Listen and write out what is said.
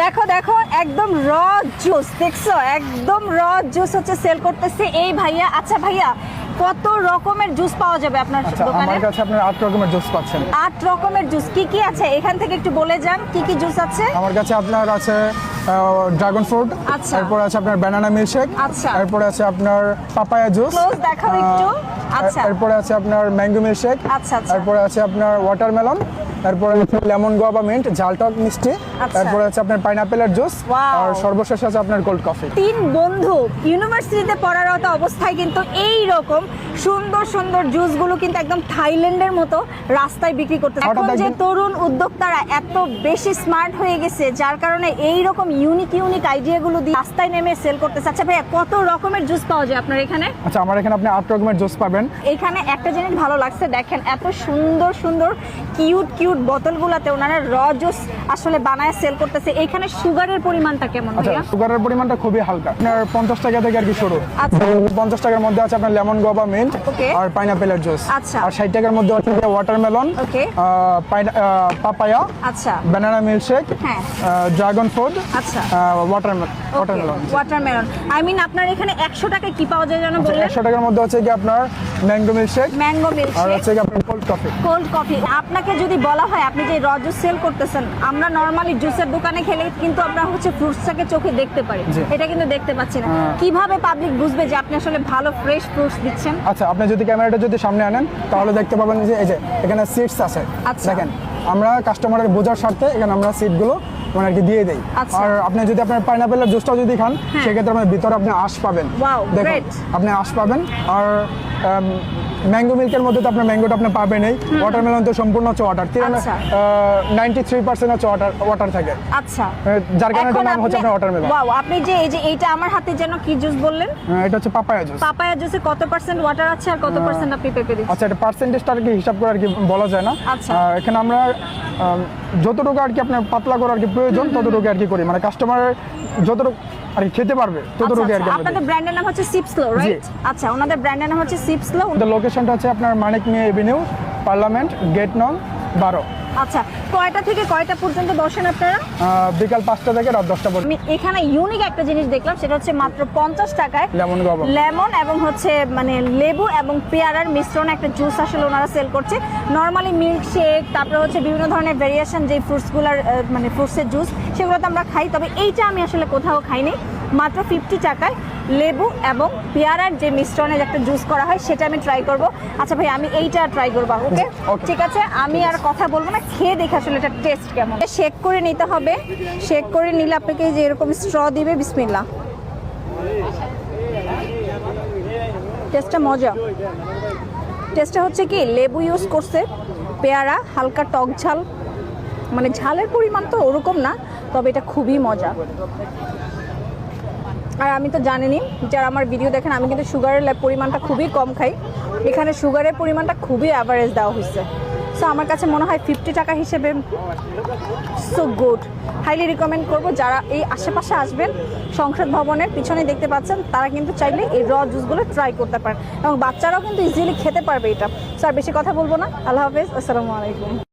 দেখো দেখো একদম র জুস দেখছ একদম র জুস হচ্ছে সেল করতেছে এই ভাইয়া আচ্ছা ভাইয়া কত রকমের জুস পাওয়া যাবে আপনার আচ্ছা দোকানে আমার কাছে আপনার আট রকমের জুস পাচ্ছেন আট রকমের জুস কি কি আছে এখান থেকে একটু বলে যান কি কি জুস আছে আমার কাছে আপনার আছে ড্রাগন ফ্রুট আচ্ছা। তারপরে আছে আপনার ব্যানানা মিল্কশেক আচ্ছা। তারপরে আছে আপনার পাপায়া জুস Close দেখাও একটু। আচ্ছা। তারপরে আছে আপনার ম্যাঙ্গো মিল্কশেক আচ্ছা, আচ্ছা। তারপরে আছে আপনার ওয়াটারমেলন তারপরে আছে লেমন গোয়াবা মিন্ট ঝালটক মিষ্টি আচ্ছা। তারপরে আছে আপনার পাইনাপেলের জুস আর সর্বশেষ আছে আপনার কোল্ড কফি তিন বন্ধু ইউনিভার্সিটিতে পড়ারত অবস্থায় কিন্তু এই রকম সুন্দর সুন্দর জুসগুলো কিন্তু একদম থাইল্যান্ডের মতো রাস্তায় বিক্রি করতে এখন যে তরুণ উদ্যোক্তারা এত বেশি স্মার্ট হয়ে গেছে যার কারণে এই রকম ইউনিক ইউনিক আইডিয়াগুলো দিয়ে রাস্তায় নেমে সেল করতেছে। আচ্ছা ভাইয়া কত রকমের জুস পাওয়া যায় আপনার এখানে? আচ্ছা আমার এখানে আপনি আট রকমের জুস পাবেন। এখানে একটা জিনিস ভালো লাগছে দেখেন এত সুন্দর সুন্দর কিউট কিউট বোতলগুলোতে ওনারা র জুস আসলে বানায় সেল করতেছে। এখানে সুগারের পরিমাণটা কেমন আচ্ছা সুগারের পরিমাণটা খুবই হালকা। আপনার পঞ্চাশ টাকা থেকে আর কি শুরু। আচ্ছা। পঞ্চাশ টাকার মধ্যে আছে আপনার লেমন গোবা মিন্ট Okay. আর পাইনাপেলের জুস। আচ্ছা। আর ষাট টাকার মধ্যে আছে ওয়াটারমেলন Okay. পাপায়া আচ্ছা। ব্যানানা মিল্কশেক হ্যাঁ। ড্রাগন ফ্রুট আচ্ছা। Watermelon watermelon watermelon I mean আপনার এখানে একশো টাকায় কি পাওয়া যায় জানো বললেন? একশো টাকার মধ্যে হচ্ছে কি আপনার ম্যাঙ্গো মিল্কশেক ম্যাঙ্গো মিল্ক আর হচ্ছে কি আপনার কোল্ড কফি কোল্ড কফি আপনাকে যদি বলা হয় আপনি যে র জুস সেল করতেছেন আমরা নর্মালি জুসের দোকানে খেলে কিন্তু আমরা হচ্ছে ফ্রুটসটাকে চোখে দেখতে পারি। এটা কিন্তু দেখতে পাচ্ছি না হ্যাঁ। কীভাবে পাবলিক বুঝবে যে আপনি আসলে ভালো ফ্রেশ ফ্রুটস দিচ্ছেন আচ্ছা আপনি যদি ক্যামেরাটা যদি সামনে আনেন তাহলে দেখতে পাবেন যে এই যে এখানে সিটস আছে আচ্ছা। দেখেন আমরা কাস্টমারের বোঝার স্বার্থে এখানে আমরা সিটগুলো মানে আর কি দিয়ে দেই। আচ্ছা। আর আপনি যদি আপনার পাইনাপেলের জুসটাও যদি খান হ্যাঁ। সেক্ষেত্রে আপনার ভিতরে আপনি আঁশ পাবেন। দেখুন আপনি আঁশ পাবেন। আর ম্যাঙ্গো মিল্কের মধ্যে তো আপনার ম্যাঙ্গোটা আপনি পাবেনই। ওয়াটারমেলন তো সম্পূর্ণ হচ্ছে ওয়াটার। নাইনটি থ্রি পার্সেন্ট হচ্ছে ওয়াটার ওয়াটার থাকে। আচ্ছা। যার কারণে এটার নাম হচ্ছে আপনি- আপনার ওয়াটারমেলন Wow, আপনি যে এই যে এইটা আমার হাতে যেন কি জুস বললেন? এটা হচ্ছে পাপায়া জুস পাপায়া জুসে কত পার্সেন্ট ওয়াটার আছে আর কত পার্সেন্ট আপনি পেপে দিচ্ছেন? আচ্ছা এটা পার্সেন্টেজটা আর কি হিসাব করে আর কি বলা যায় না। আচ্ছা। এখানে আমরা আম, যতটুকু আর কি আপনার পাতলা করার কি প্রয়োজন ততটুকু আর কি করি। মানে কাস্টমার যতটুকু আর কি খেতে পারবে ততটুকু আর কি আপনাদের ব্র্যান্ডের নাম হচ্ছে সিপসলো রাইট আচ্ছা ওনাদের ব্র্যান্ডের নাম হচ্ছে সিপসলো দ্য লোকেশনটা হচ্ছে আপনার Manik Mia avenue parliament gate নং বারো। আচ্ছা কয়টা থেকে কয়টা পর্যন্ত বসেন আপনারা? বিকাল পাঁচটা থেকে রাত দশটা পর্যন্ত। আমি এখানে ইউনিক একটা জিনিস দেখলাম সেটা হচ্ছে মাত্র পঞ্চাশ টাকায় লেমন লেমন এবং হচ্ছে মানে লেবু এবং পেয়ারার মিশ্রণে একটা জুস আসলে ওনারা সেল করছে। নর্মালি মিল্ক শেক তারপরে হচ্ছে বিভিন্ন ধরনের ভেরিয়েশন যে ফ্রুটসগুলোর মানে ফ্রুটসের জুস সেগুলো তো আমরা খাই তবে এইটা আমি আসলে কোথাও খাইনি। মাত্র ফিফটি টাকায় লেবু এবং পেয়ারার যে মিশ্রণের একটা জুস করা হয় সেটা আমি ট্রাই করব। আচ্ছা ভাই আমি এইটা ট্রাই করব ওকে. ঠিক আছে আমি আর কথা বলব না খেয়ে দেখে আসলে এটা টেস্ট কেমন। শেক করে নিতে হবে। শেক করে নিলে আপনাকে যে এরকম স্ট্র দিবে বিসমিল্লা টেস্টটা মজা। টেস্টটা হচ্ছে কি লেবু ইউজ করছে পেয়ারা হালকা টক ঝাল। মানে ঝালের পরিমাণ তো ওরকম না তবে এটা খুবই মজা। আর আমি তো জানিনি যারা আমার ভিডিও দেখেন, আমি কিন্তু সুগারের পরিমাণটা খুবই কম খাই। এখানে সুগারের পরিমাণটা খুবই অ্যাভারেজ দেওয়া হয়েছে সো আমার কাছে মনে হয় ফিফটি টাকা হিসেবে সো গুড হাইলি রিকমেন্ড করব যারা এই আশেপাশে আসবেন, সংসদ ভবনের পিছনে দেখতে পাচ্ছেন, তারা কিন্তু চাইলে এই র জুসগুলো ট্রাই করতে পারেন। এবং বাচ্চারাও কিন্তু ইজিলি খেতে পারবে এটা। স্যার বেশি কথা বলব না। আল্লাহ হাফেজ। আসসালামু আলাইকুম।